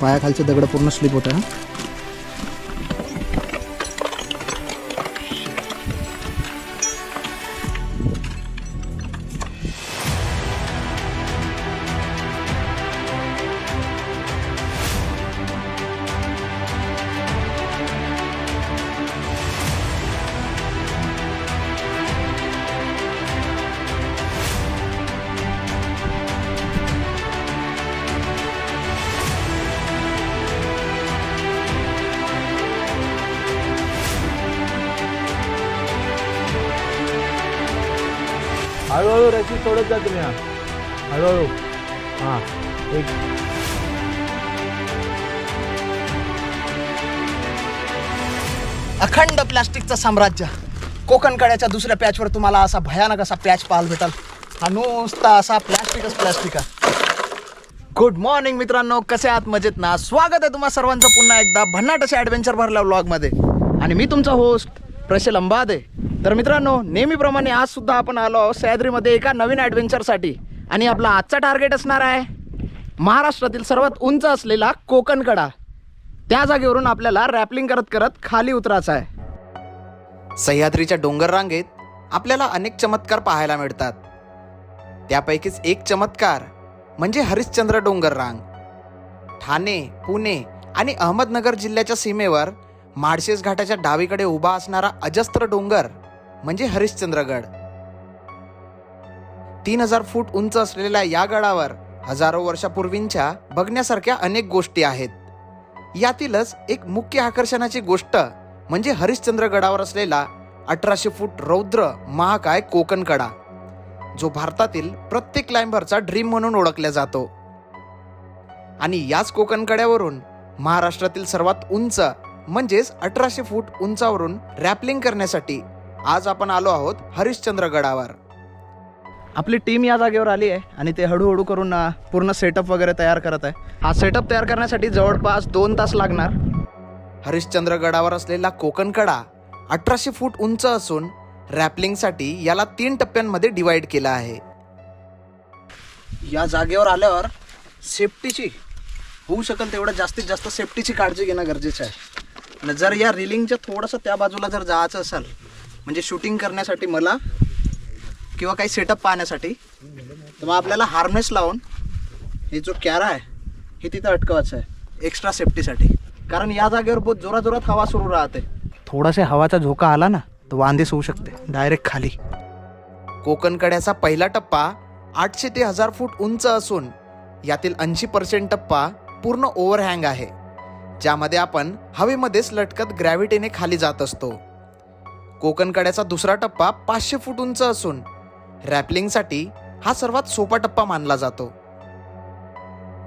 पायाखालचे दगड पूर्ण स्लिप होत. आहे हळूहळू रशी सोडत जा तुम्ही हा. हळूहळू. हां एक. अखंड प्लास्टिकचं साम्राज्य. कोकण कड्याच्या दुसऱ्या पॅचवर तुम्हाला असा भयानक असा पॅच पाहायला भेटाल. हा नुसता असा प्लॅस्टिकच प्लॅस्टिक गुड मॉर्निंग मित्रांनो कसे आहात? मजेत ना? स्वागत आहे तुम्हा सर्वांचं पुन्हा एकदा. भन्नाट असे ॲडव्हेंचर भरल्या व्लॉगमध्ये आणि मी तुमचा होस्ट प्रशल अंबादे. तर मित्रांनो नेहमीप्रमाणे आज सुद्धा आपण आलो आहोत सह्याद्रीमध्ये एका नवीन ॲडव्हेंचरसाठी आणि आपला आजचा टार्गेट असणार आहे महाराष्ट्रातील सर्वात उंच असलेला कोकणकडा. त्या जागेवरून आपल्याला रॅपलिंग करत करत खाली उतरायचं आहे. सह्याद्रीच्या डोंगर रांगेत आपल्याला अनेक चमत्कार पाहायला मिळतात. त्यापैकीच एक चमत्कार म्हणजे हरिश्चंद्र डोंगर रांग. ठाणे पुणे आणि अहमदनगर जिल्ह्याच्या सीमेवर माळशेज घाटाच्या डावीकडे उभा असणारा अजस्त्र डोंगर म्हणजे हरिश्चंद्रगड. तीन हजार फूट उंच असलेल्या या गडावर हजारो वर्षापूर्वींच्या बघण्यासारख्या अनेक गोष्टी आहेत. यातीलच एक मुख्य आकर्षणाची गोष्ट म्हणजे हरिश्चंद्रगडावर असलेला अठराशे फूट रौद्र महाकाय कोकण कडा जो भारतातील प्रत्येक क्लाइंबरचा ड्रीम म्हणून ओळखला जातो. आणि याच कोकण कड्यावरून महाराष्ट्रातील सर्वात उंच म्हणजेच अठराशे फूट उंचावरून रॅपलिंग करण्यासाठी आज आपण आलो आहोत हरिश्चंद्र गडावर आपली टीम या जागेवर आली आहे आणि ते हळूहळू करून अ, पूर्ण सेटअप वगैरे तयार करत आहे. हा सेटअप तयार करण्यासाठी जवळपास दोन तास लागणार. हरिश्चंद्र गडावर असलेला कोकण कडा अठराशे फूट उंच असून रॅपलिंगसाठी याला तीन टप्प्यांमध्ये डिवाइड केला आहे. या जागेवर आल्यावर सेफ्टीची होऊ शकेल तेवढं जास्तीत जास्त सेफ्टीची काळजी घेणं गरजेचं आहे. आणि जर या रिलिंगच्या थोडंसं त्या बाजूला जर जायचं असेल म्हणजे शूटिंग करण्यासाठी मला किंवा काही सेटअप पाहण्यासाठी तर मग आपल्याला हार्नेस लावून हे जो कॅरा आहे हे तिथं अटकवायचं आहे एक्स्ट्रा सेफ्टीसाठी कारण या जागेवर बहुत जोरात जोरात हवा सुरू राहते. थोडासा हवाचा झोका आला ना तर वांदेस होऊ शकते डायरेक्ट खाली. कोकण कड्याचा पहिला टप्पा आठशे ते हजार फूट उंच असून यातील ऐंशी पर्सेंट टप्पा पूर्ण ओव्हरहँग आहे ज्यामध्ये आपण हवेमध्येच लटकत ग्रॅव्हिटीने खाली जात असतो. कोकण कड्याचा दुसरा टप्पा पाचशे फूट उंच असून रॅपलिंगसाठी हा सर्वात सोपा टप्पा मानला जातो.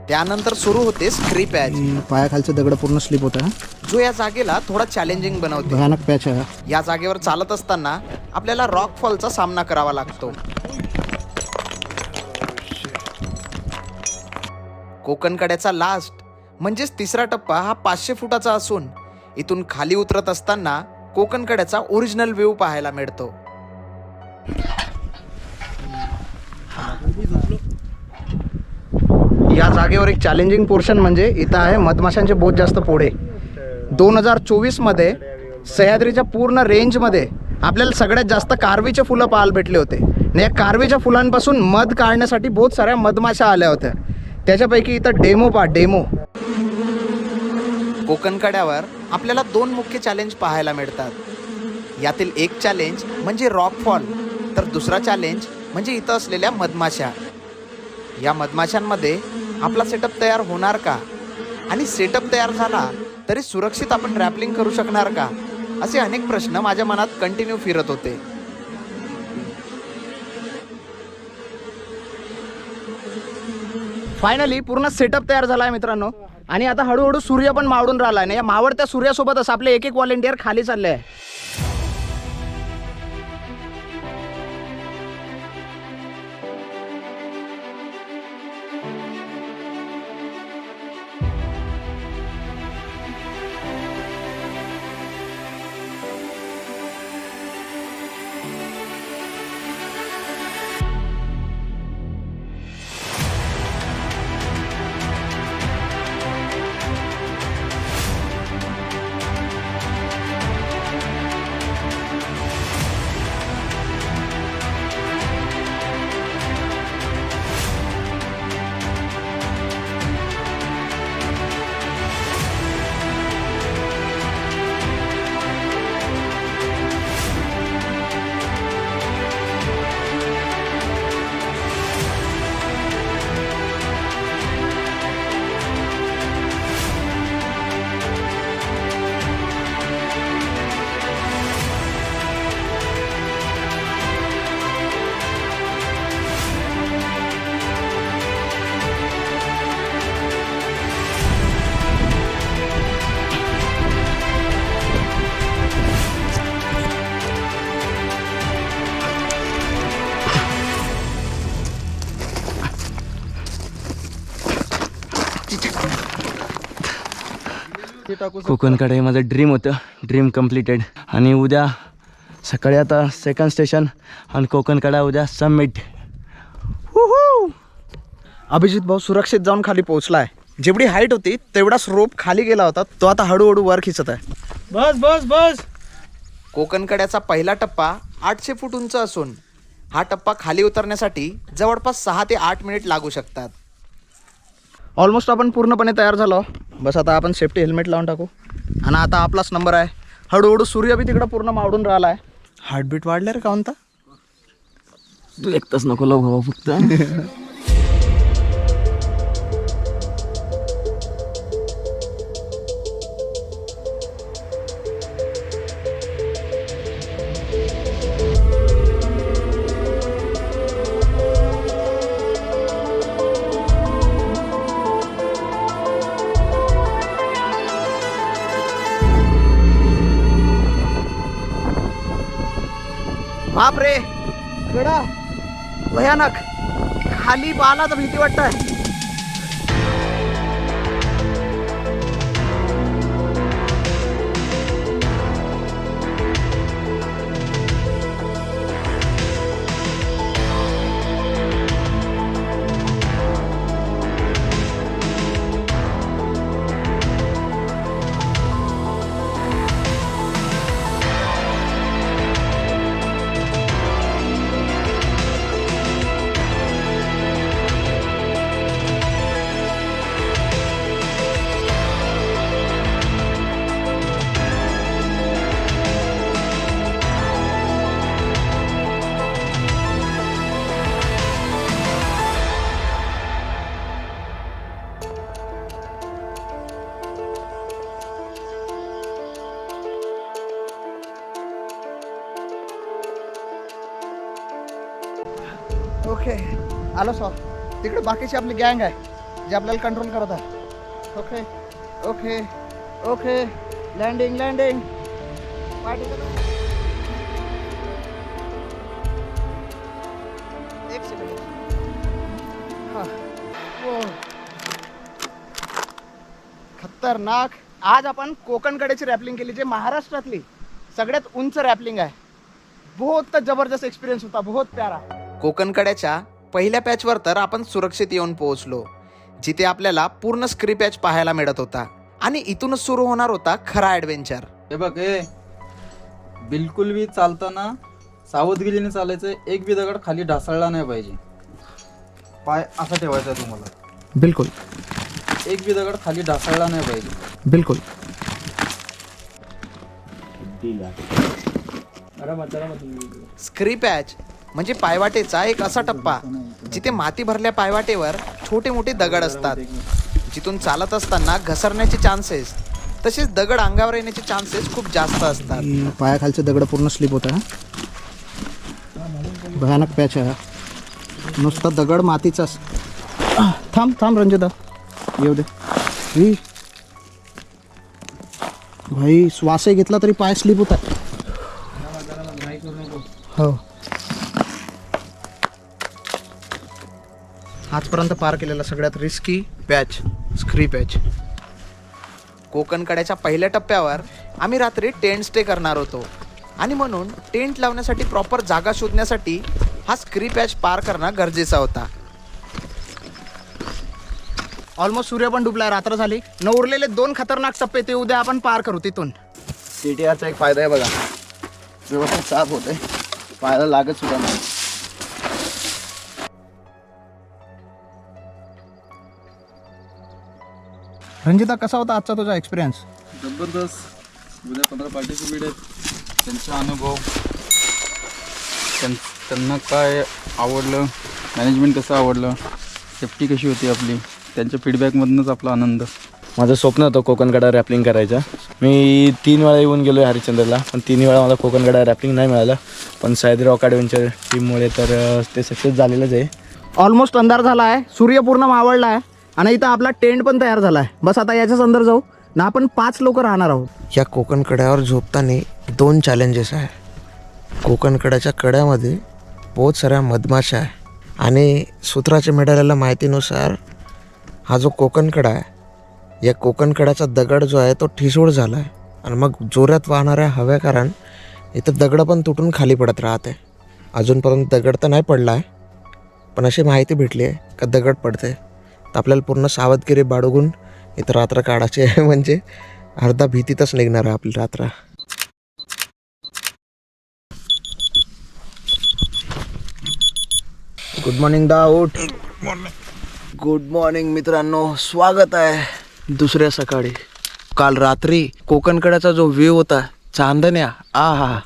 त्यानंतर सुरू होते स्क्री पॅच पायाखालचे दगड पूर्ण स्लिप होत जो या जागेला थोडा चॅलेंजिंग बनवते. भयानक पॅच आहे या जागेवर चालत असताना आपल्याला रॉक फॉलचा सामना करावा लागतो. कोकण कड्याचा लास्ट म्हणजेच तिसरा टप्पा हा पाचशे फुटाचा असून इथून खाली उतरत असताना कोकणकड्याचा ओरिजिनल व्ह्यू पाहायला मिळतो. या जागेवर एक चॅलेंजिंग पोर्शन म्हणजे इथं आहे मधमाशांचे बहुत जास्त पोळे दोन हजार चोवीसमध्ये सह्याद्रीच्या पूर्ण रेंजमध्ये आपल्याला सगळ्यात जास्त कारवीचे फुलं पाहायला भेटले होते. आणि या कारवीच्या फुलांपासून मध काढण्यासाठी बहुत साऱ्या मधमाशा आल्या होत्या. त्याच्यापैकी इथं डेमो पा डेमो. कोकण कड्यावर आपल्याला दोन मुख्य चॅलेंज पाहायला मिळतात. यातील एक चॅलेंज म्हणजे रॉक फॉल तर दुसरा चॅलेंज म्हणजे इथं असलेल्या मधमाशा. या मधमाशांमध्ये आपला सेटअप तयार होणार का? आणि सेटअप तयार झाला तरी सुरक्षित आपण रॅपलिंग करू शकणार का? असे अनेक प्रश्न माझ्या मनात कंटिन्यू फिरत होते. फायनली पूर्ण सेटअप तयार झाला आहे मित्रांनो. आणि आता हळूहळू सूर्य पण मावळून राहिला आहे या मावळत्या सूर्यासोबतच आपले एक एक व्हॉलेंटियर खाली चालले आहे. कोकणकडे माझं ड्रीम होतं. ड्रीम कम्प्लिटेड आणि उद्या सकाळी आता सेकंड स्टेशन आणि कोकणकडा उद्या समिट अभिजित भाऊ सुरक्षित जाऊन खाली पोहोचलाय. जेवढी हाईट होती तेवढाच रोप खाली गेला होता. तो आता हळूहळू वर खिचत आहे. बस बस बस. कोकणकड्याचा पहिला टप्पा आठशे फूट उंच असून हा टप्पा खाली उतरण्यासाठी जवळपास सहा ते आठ मिनिट लागू शकतात. ऑलमोस्ट आपण पूर्णपणे तयार झालो. बस आता आपण सेफ्टी हेल्मेट लावून टाकू. आणि आता आपलाच नंबर आहे. हळूहळू सूर्य बी तिकडं पूर्ण मावडून राहिला आहे हार्टबीट वाढले रे का म्हणता तू एकटाच नको लो भाऊ फक्त. खाली पाहिला तर भीती वाटत आलो सॉ तिकडे बाकीची आपली गँग आहे जे आपल्याला कंट्रोल करत आहे. Okay okay okay landing landing एक सेकंड हा. हो खतरनाक. आज आपण कोकणकडेची रॅपलिंग केली जे महाराष्ट्रातली सगळ्यात उंच रॅपलिंग आहे. बहुत जबरदस्त एक्सपिरियन्स होता बहुत प्यारा. कोकणकड्याच्या पहिल्या पॅचवर तर आपण सुरक्षित येऊन पोहोचलो जिथे आपल्याला पूर्ण स्क्री पॅच पाहायला मिळत होता आणि इथूनच सुरू होणार होता खरा ऍडव्हेंचर हे बघ हे बिलकुल बी चालताना सावधगिरीने चालायचं एक बी दगड खाली ढासळला नाही पाहिजे. पाय असा ठेवायचा आहे तुम्हाला. बिलकुल. एक बी दगड खाली ढासळला नाही पाहिजे. बिलकुल. स्क्री पॅच म्हणजे पायवाटेचा एक असा टप्पा जिथे माती भरल्या पायवाटेवर छोटे मोठे दगड असतात. जिथून चालत असताना घसरण्याचे चान्सेस तसेच दगड अंगावर येण्याचे चान्सेस खूप जास्त असतात. पायाखालचे दगड पूर्ण स्लिप होत आहे भयानक पॅच आहे नुसता दगड मातीचाच थांब थांब रंजिता. येऊ दे. भाई श्वासही घेतला तरी पाय स्लिप होत आहे हो. आजपर्यंत पार केलेला सगळ्यात रिस्की पॅच स्क्री पॅच कोकणकड्याच्या पहिल्या टप्प्यावर आम्ही रात्री टेंट स्टे करणार होतो. आणि म्हणून टेंट लावण्यासाठी प्रॉपर जागा शोधण्यासाठी हा स्क्री पॅच पार करणं गरजेचा होता. ऑलमोस्ट सूर्य पण डुबलाय रात्र झाली. न उरलेले दोन खतरनाक टप्पे ते उद्या आपण पार करू तिथून. टी टी आरचा एक फायदा आहे बघा. व्यवस्थित साफ होते पायाला लागत सुद्धा नाही. रंजिता कसा होता आजचा तुझा एक्सपिरियन्स जबरदस्त. उद्या पंधरा पार्टिसिपेट आहेत. त्यांचा अनुभव त्यां त्यांना काय आवडलं मॅनेजमेंट कसं आवडलं सेफ्टी कशी होती आपली त्यांच्या फीडबॅकमधूनच आपला आनंद. माझं स्वप्न होतं कोकणकडा रॅपलिंग करायचं. मी तीन वेळा येऊन गेलो आहे हरिश्चंद्रला पण तिन्ही वेळा मला कोकणकडा रॅपलिंग नाही मिळालं. पण सायद्री रॉक ॲडव्हेंचर टीममुळे तर ते सक्सेस झालेलंच आहे. ऑलमोस्ट अंधार झाला आहे सूर्य पूर्ण मावळला आहे आणि इथं आपला टेंट पण तयार झाला आहे बस आता याच्याच अंदर जाऊ. ना आपण पाच लोक राहणार आहोत. या कोकण कड्यावर झोपताना दोन चॅलेंजेस आहे. कोकण कड्याच्या कड्यामध्ये बहुत साऱ्या मधमाशा आहे. आणि सूत्राच्या मिळालेल्या माहितीनुसार हा जो कोकण कडा आहे या कोकण कड्याचा दगड जो आहे तो ठिसूळ झाला आहे आणि मग जोरात वाहणाऱ्या हव्या कारण इथं दगडं पण तुटून खाली पडत राहते. अजूनपर्यंत दगड तर नाही पडला आहे पण अशी माहिती भेटली आहे का दगड पडते तर आपल्याला पूर्ण सावधगिरी बाळगून इथं रात्र काढायची आहे. म्हणजे अर्धा भीतीतच निघणार आहे आपली रात्र. गुड मॉर्निंग दा उठ गुड मॉर्निंग मित्रांनो. स्वागत आहे दुसऱ्या सकाळी. काल रात्री कोकणकड्याचा जो व्ह्यू होता चांदण्या आ हा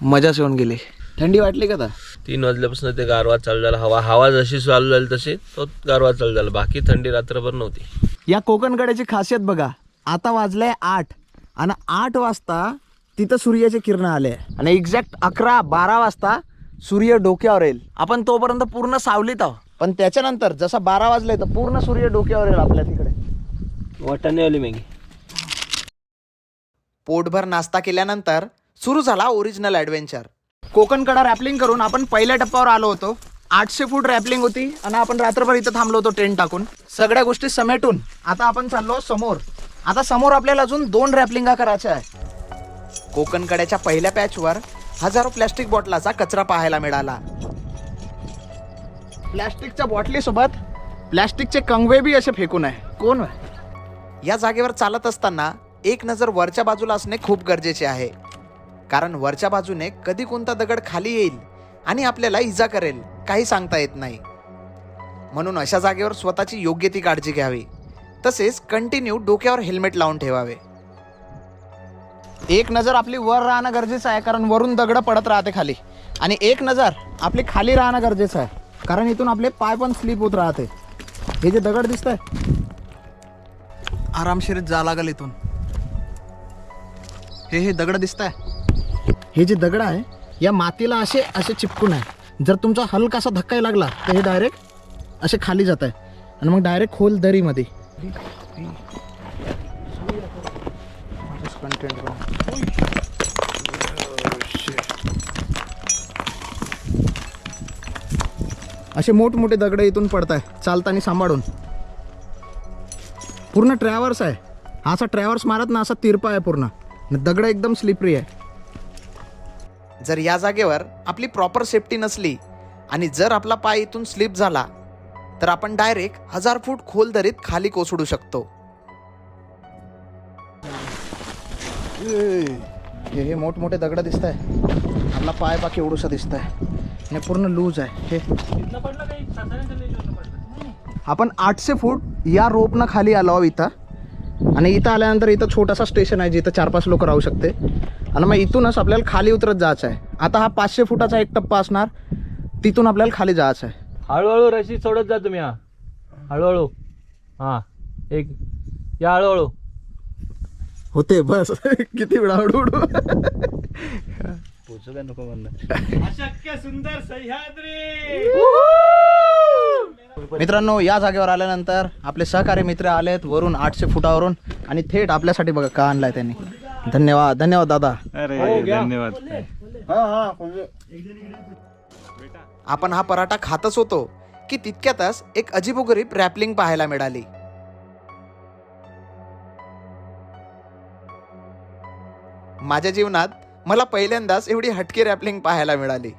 मजाच येऊन गेली. थंडी वाटली का दा तीन वाजल्यापासून ते गारवा चालू झाला. हवा हवा जशी चालू झाली तशी तो गारवा चालू झाला. बाकी थंडी रात्रभर नव्हती. या कोकणकड्याची खासियत बघा. आता वाजलंय आठ. आणि आठ वाजता तिथं सूर्याचे किरण आले. आणि एक्झॅक्ट अकरा बारा वाजता सूर्य डोक्यावर येईल. आपण तोपर्यंत पूर्ण सावलीत आहोत. पण त्याच्यानंतर जसा बारा वाजले तर पूर्ण सूर्य डोक्यावर येईल आपल्या तिकडे. वाटाणे आली मॅगी. पोटभर नाश्ता केल्यानंतर सुरू झाला ओरिजिनल ॲडव्हेंचर कोकणकडा रॅपलिंग करून आपण पहिल्या टप्प्यावर आलो होतो. आठशे फूट रॅपलिंग होती आणि आपण रात्रभर इथं थांबलो होतो टेंट टाकून. सगळ्या गोष्टी समेटून आता आपण चाललो समोर. आता समोर आपल्याला अजून दोन रॅपलिंगा करायच्या आहे कोकणकड्याच्या पहिल्या पॅचवर हजारो प्लॅस्टिक बॉटलाचा कचरा पाहायला मिळाला. प्लॅस्टिकच्या बॉटलीसोबत प्लॅस्टिकचे कंगवे बी असे फेकून आहे. कोण या जागेवर चालत असताना एक नजर वरच्या बाजूला असणे खूप गरजेचे आहे. कारण वरच्या बाजूने कधी कोणता दगड खाली येईल आणि आपल्याला इजा करेल काही सांगता येत नाही. म्हणून अशा जागेवर स्वतःची योग्य ती काळजी घ्यावी. तसेच कंटिन्यू डोक्यावर हेल्मेट लावून ठेवावे. एक नजर आपली वर राहणं गरजेचं आहे कारण वरून दगड पडत राहते खाली. आणि एक नजर आपली खाली राहणं गरजेचं आहे कारण इथून आपले पाय पण स्लिप होत राहते. हे जे दगड दिसत आहे आरामशीर जा लागल इथून. हे हे दगड दिसत आहे हे जे दगड आहे या मातीला असे असे चिपकून आहे. जर तुमचा हलकासा धक्काही लागला तर हे डायरेक्ट असे खाली जात आहे. आणि मग डायरेक्ट खोल दरीमध्ये. असे मोठमोठे दगड इथून पडत आहे चालताना सांभाळून. पूर्ण ट्रॅव्हर्स आहे. असा ट्रॅव्हर्स मारत ना असा तिरपा आहे पूर्ण. दगड एकदम स्लिपरी आहे. जर या जागेवर आपली प्रॉपर सेफ्टी नसली आणि जर आपला पाय इथून स्लिप झाला तर आपण डायरेक्ट हजार फूट खोल दरीत खाली कोसळू शकतो. हे हे मोठमोठे दगड दिसत आहे आपला पाय बाकी एवढूसा दिसत आहे हे पूर्ण लूज आहे. हे. आपण आठशे फूट या रोपनं खाली आलो इथं. आणि इथं आल्यानंतर इथं छोटासा स्टेशन आहे जिथं चार पाच लोक राहू शकते. आणि मग इथूनच आपल्याला खाली उतरत जायचं आहे. आता हा पाचशे फुटाचा एक टप्पा असणार. तिथून आपल्याला खाली जायचं आहे. हळूहळू रशी सोडत जा तुम्ही हा. हळूहळू. हां एक. या हळूहळू. होते बस. किती वेळा उडू मित्रांनो या जागेवर आल्यानंतर आपले सहकारी मित्र आलेत वरून आठशे फुटावरून. आणि थेट आपल्यासाठी बघा का आणलाय त्यांनी. धन्यवाद धन्यवाद दादा. आपण हा पराठा खातच होतो की तितक्यातच एक अजिबोगरीब रॅपलिंग पाहायला मिळाली. माझ्या जीवनात मला पहिल्यांदाच एवढी हटके रॅपलिंग पाहायला मिळाली.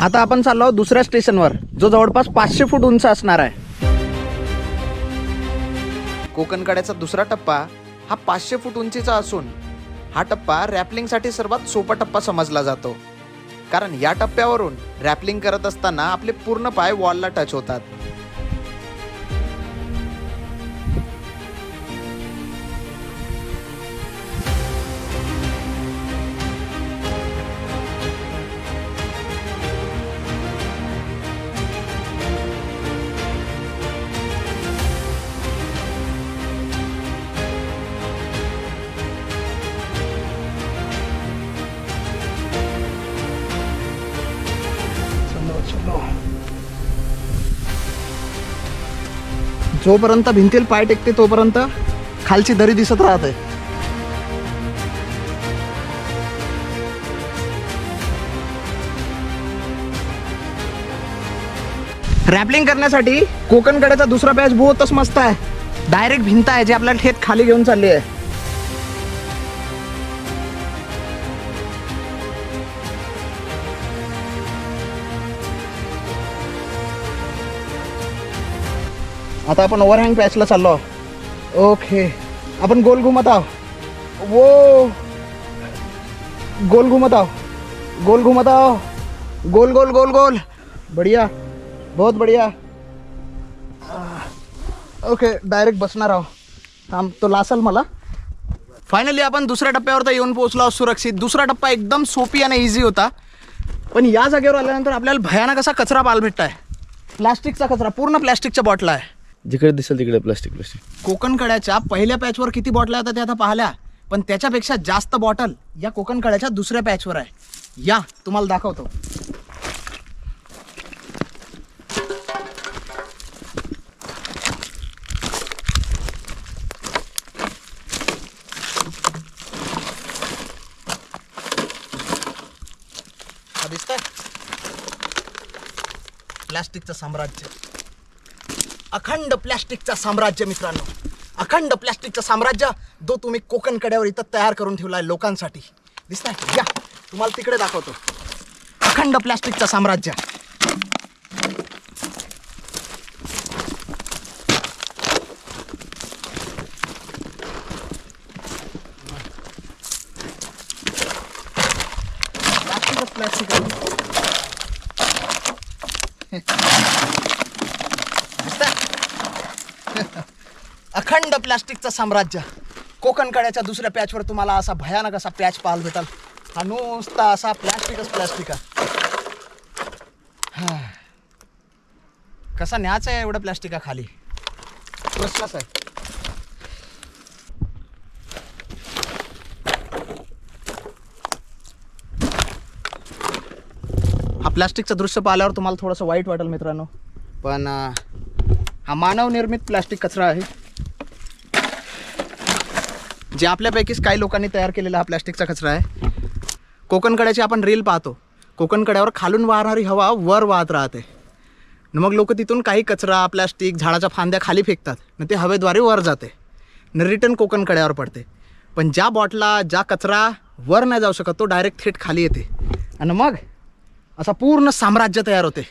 आता आपण चाललो दुसऱ्या स्टेशनवर जो जवळपास पाचशे फूट उंच असणार आहे. कोकणकड्याचा दुसरा टप्पा हा पाचशे फूट उंचीचा असून हा टप्पा रॅपलिंगसाठी सर्वात सोपा टप्पा समजला जातो. कारण या टप्प्यावरून रॅपलिंग करत असताना आपले पूर्ण पाय वॉलला टच होतात. जोपर्यंत भिंतील पाय टेकते तोपर्यंत खालची दरी दिसत राहते. रॅपलिंग करण्यासाठी कोकणकड्याचा दुसरा बॅच बहुतच मस्त आहे. डायरेक्ट भिंत आहे जे आपल्याला थेट खाली घेऊन चालली आहे. आता आपण ओव्हरहँग पॅचला चाललो आहोत. ओके आपण गोल घुमत आहो वो गोल घुमत आहो गोल घुमत आहो गोल गोल गोल गोल. बढ़िया. बहुत बढ़िया. ओके डायरेक्ट बसणार आहो थांब तो लासल मला. फायनली आपण दुसऱ्या टप्प्यावर तर येऊन पोहोचलो आहोत सुरक्षित. दुसरा टप्पा एकदम सोपी आणि इझी होता. पण या जागेवर आल्यानंतर आपल्याला भयानक असा कचरा पाल भेटताय. प्लॅस्टिकचा कचरा पूर्ण प्लॅस्टिकच्या बॉटला आहे. जिकडे दिसेल तिकडे प्लास्टिक प्लास्टिक कोकण कड्याच्या पहिल्या पॅचवर किती बॉटल्या होत्या ते आता पाहिल्या. पण त्याच्यापेक्षा जास्त बॉटल या कोकण कड्याच्या दुसऱ्या पॅचवर आहे. या तुम्हाला दाखवतो. दिसतंय? प्लास्टिकचं साम्राज्य. अखंड प्लॅस्टिकचा साम्राज्य मित्रांनो. अखंड प्लॅस्टिकचं साम्राज्य जो तुम्ही कोकण कड्यावर इथं तयार करून ठेवला आहे लोकांसाठी. दिसतंय? या. तुम्हाला तिकडे दाखवतो. अखंड प्लॅस्टिकचं साम्राज्य प्लॅस्टिकच प्लॅस्टिक आहे दिसतंय? अखंड प्लास्टिकचं साम्राज्य. कोकण कड्याच्या दुसऱ्या पॅचवर तुम्हाला असा भयानक असा पॅच पाहायला भेटाल. हा नुसता असा प्लास्टिकच प्लास्टिक हा. कसा न्यायचा आहे एवढं प्लास्टिका खाली? प्रश्नच आहे. हा प्लास्टिकचं दृश्य पाहिल्यावर तुम्हाला थोडंसं वाईट वाटेल मित्रांनो. पण हा मानवनिर्मित प्लास्टिक कचरा आहे. जे आपल्यापैकीच काही लोकांनी तयार केलेला हा प्लास्टिकचा कचरा आहे. कोकणकड्याची आपण रील पाहतो. कोकणकड्यावर खालून वाहणारी हवा वर वाहत राहते. न मग लोक तिथून काही कचरा प्लास्टिक झाडाच्या फांद्या खाली फेकतात. न ते हवेद्वारे वर जाते. न रिटर्न कोकणकड्यावर पडते. पण ज्या बॉटला ज्या कचरा वर नाही जाऊ शकत तो डायरेक्ट थेट खाली येते. आणि मग असा पूर्ण साम्राज्य तयार होते.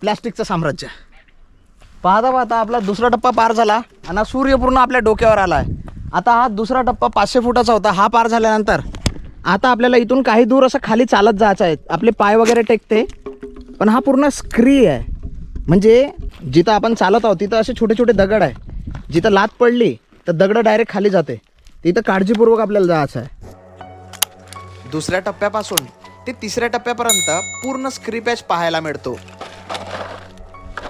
प्लॅस्टिकचं साम्राज्य. पाहता पाहता आपला दुसरा टप्पा पार झाला. आणि सूर्य पूर्ण आपल्या डोक्यावर आला आहे आता हा दुसरा टप्पा पाचशे फुटाचा होता हा पार झाल्यानंतर. आता आपल्याला इथून काही दूर असं खाली चालत जायचं आहे. आपले पाय वगैरे टेकते पण हा पूर्ण स्क्री आहे. म्हणजे जिथं आपण चालत आहोत तिथं असे छोटे छोटे दगड आहे. जिथं लात पडली तर दगड डायरेक्ट खाली जाते. तिथं काळजीपूर्वक आपल्याला जायचं आहे. दुसऱ्या टप्प्यापासून ते तिसऱ्या टप्प्यापर्यंत पूर्ण स्क्रीपॅच पाहायला मिळतो.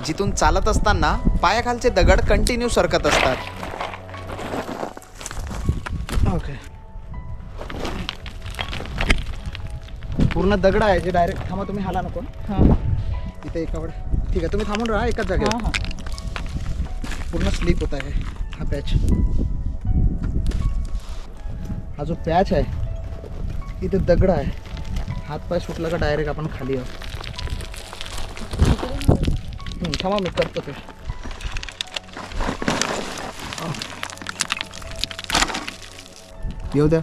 जिथून चालत असताना पायाखालचे दगड कंटिन्यू सरकत असतात. ओके पूर्ण दगड आहे जे डायरेक्ट थांबा तुम्ही हाला नको. तिथे एकावर ठीक आहे तुम्ही थांबून राहा एकाच जागेवर. पूर्ण स्लीप होत आहे हा पॅच हा जो पॅच आहे इथे दगड आहे. हात पाय सुटला का डायरेक्ट आपण खाली आहोत थांबा मी करतो ते. येऊ द्या.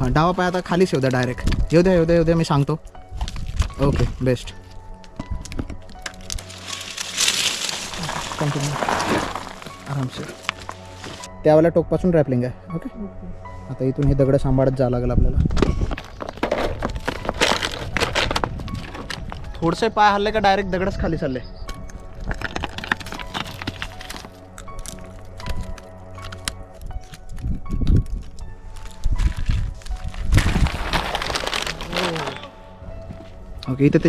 हां डावा पाय आता खालीच येऊ द्या डायरेक्ट येऊ द्या येऊ द्या येऊ द्या मी सांगतो. ओके बेस्ट कंटिन्यू आरामशीर. त्यावेळेला टोकपासून रॅपलिंग आहे ओके आता इथून हे दगडं सांभाळत जावं लागेल आपल्याला. थोडसे पाय हल्ले का डायरेक्ट दगडच खाली चालले? ओके इथं ते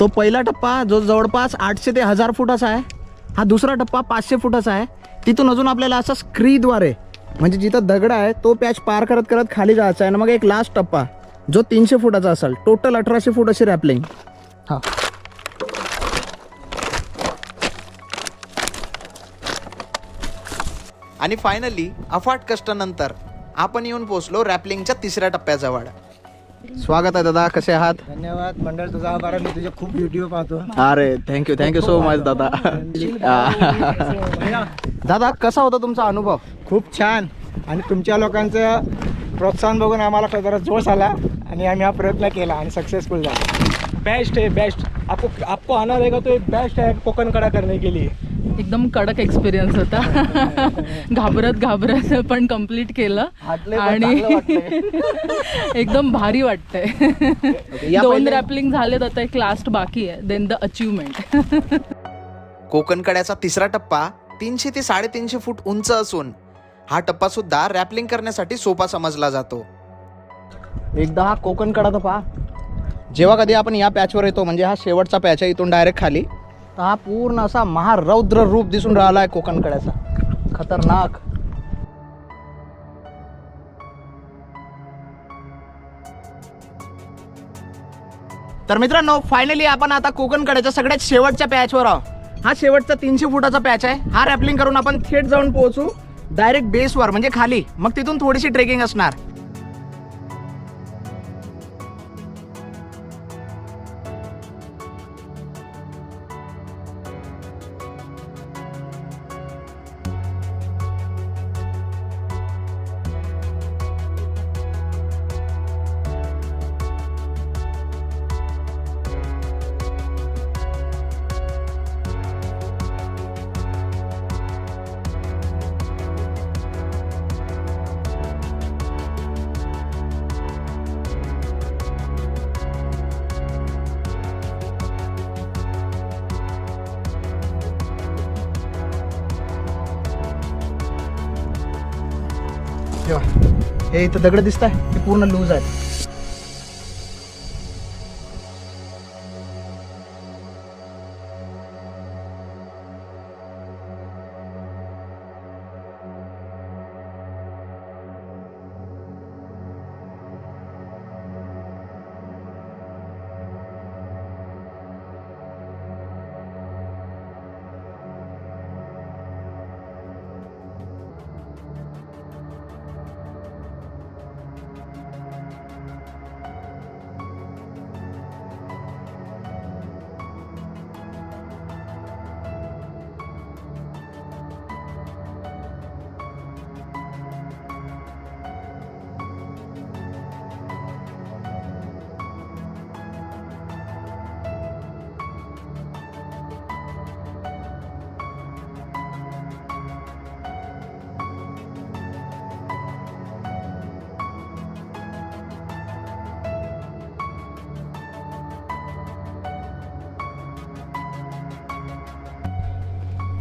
तो पहिला टप्पा जो जवळपास आठशे ते हजार फुटाचा आहे हा दुसरा टप्पा पाचशे फुटाचा आहे. तिथून अजून आपल्याला असा स्क्रीद्वारे म्हणजे जिथं दगड आहे तो पॅच पार करत करत खाली जायचा आहे. आणि मग एक लास्ट टप्पा जो तीनशे फुटाचा असेल टोटल अठराशे फूट अशी रॅपलिंग हां. आणि फायनली अफाट कष्टानंतर आपण येऊन पोचलो रॅपलिंगच्या तिसऱ्या टप्प्याजवळ. स्वागत आहे दादा कसे आहात? धन्यवाद मंडळ तुझा आभार मी तुझे खूप व्हिडिओ पाहतो. अरे थँक्यू थँक्यू सो मच दादा. दादा कसा होता तुमचा अनुभव? खूप छान. आणि तुमच्या लोकांचं प्रोत्साहन बघून आम्हाला जरा जोश आला आणि आम्ही हा प्रयत्न केला आणि सक्सेसफुल झाला. बेस्ट है बेस्ट आपको आपको आना रहेगा तो एक बेस्ट है कोकण कड़ा करने के लिए? एकदम कडक एक्सपिरियन्स होता. घाबरत घाबरत पण कंप्लीट केलं. आणि एकदम भारी वाटतंय. या दोन रॅपलिंग झालेत आता एक लास्ट बाकी आहे. देन द अचिव्हमेंट कोकण कड्याचा तिसरा टप्पा तीनशे ते साडेतीनशे फूट उंच असून हा टप्पा सुद्धा रॅपलिंग करण्यासाठी सोपा समजला जातो. एकदा हा कोकण कडा पहा. जेव्हा कधी आपण या पॅचवर येतो म्हणजे हा शेवटचा पॅच आहे इथून डायरेक्ट खाली तर हा पूर्ण असा महारौद्र रूप दिसून राहिला आहे कोकण कड्याचा. खतरनाक. तर मित्रांनो फायनली आपण आता कोकण कड्याच्या सगळ्यात शेवटच्या पॅचवर आहोत. हा शेवटचा तीनशे फुटाचा पॅच आहे. हा रॅपलिंग करून आपण थेट जाऊन पोहोचू. डायरेक्ट बेसवर म्हणजे खाली. मग तिथून थोडीशी ट्रेकिंग असणार. हे इथं दगड दिसत आहे ते पूर्ण लूज आहे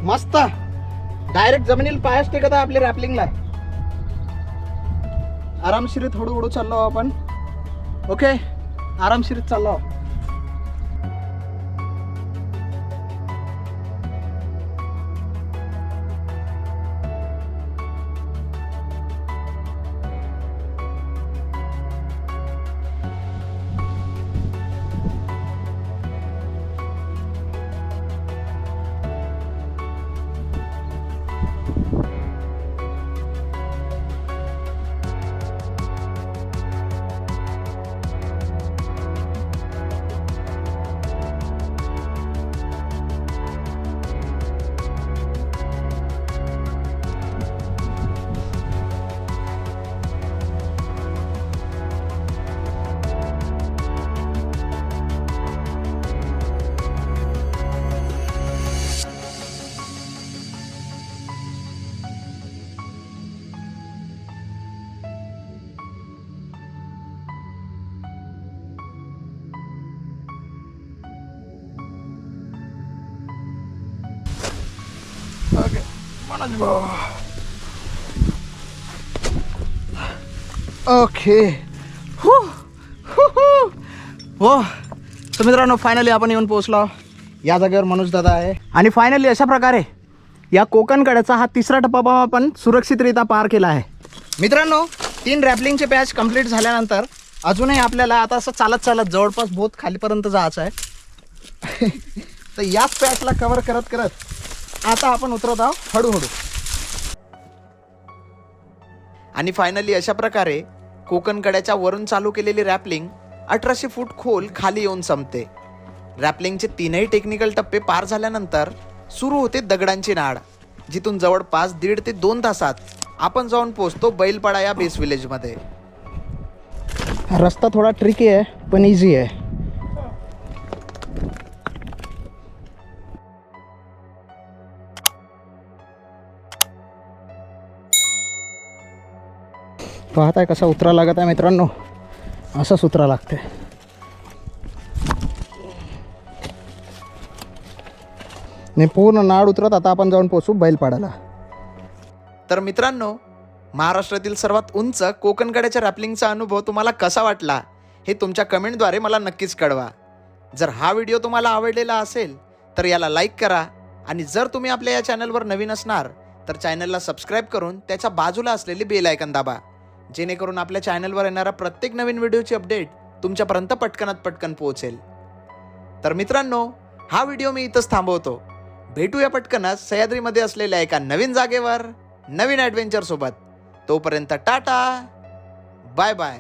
मस्त. डायरेक्ट जमिनीला पायच टेकत आहे आपल्या रॅपलिंगला आरामशीरीत हळूहळू चाललो आपण. ओके आरामशीर चाललो. ओके हू, हू, हू. हो तर मित्रांनो फायनली आपण येऊन पोहोचलो. या जागेवर मनोज दादा आहे. आणि फायनली अशा प्रकारे या कोकणकड्याचा हा तिसरा टप्पा आपण सुरक्षितरित्या पार केला आहे. मित्रांनो तीन रॅपलिंगचे पॅच कंप्लीट झाल्यानंतर अजूनही आपल्याला आता असं चालत चालत जवळपास बहुत खालीपर्यंत जायचं आहे. तर याच पॅचला कवर करत करत आता आपण उतरत आहोत. हळूहळू आणि फायनली अशा प्रकारे कोकण कड्याच्या वरून चालू केलेली रॅपलिंग अठराशे फूट खोल खाली येऊन संपते. रॅपलिंगचे तीनही टेक्निकल टप्पे पार झाल्यानंतर सुरू होते दगडांची नाड जिथून जवळपास दीड ते दोन तासात आपण जाऊन पोहोचतो बैलपाडा या बेस विलेजमध्ये रस्ता थोडा ट्रिकी आहे पण इझी आहे. पाहताय कसा उतरा लागत आहे मित्रांनो? असंच उतरा लागते. नाही पूर्ण नाड उतरत आता आपण जाऊन पोचू बैलपाडाला. तर मित्रांनो महाराष्ट्रातील सर्वात उंच कोकणकड्याच्या रॅपलिंगचा अनुभव तुम्हाला कसा वाटला हे तुमच्या कमेंटद्वारे मला नक्कीच कळवा. जर हा व्हिडिओ तुम्हाला आवडलेला असेल तर याला लाईक करा आणि जर तुम्ही आपल्या या चॅनलवर नवीन असणार तर चॅनलला सबस्क्राईब करून त्याच्या बाजूला असलेली बेल आयकन दाबा. जेणेकरून आपल्या चॅनलवर येणारा प्रत्येक नवीन व्हिडिओची अपडेट तुमच्यापर्यंत पटकनात पटकन पोहोचेल. तर मित्रांनो हा व्हिडिओ मी इथंच थांबवतो. भेटूया पटकनच सह्याद्रीमध्ये असलेल्या एका नवीन जागेवर नवीन ॲडव्हेंचरसोबत तोपर्यंत टाटा बाय बाय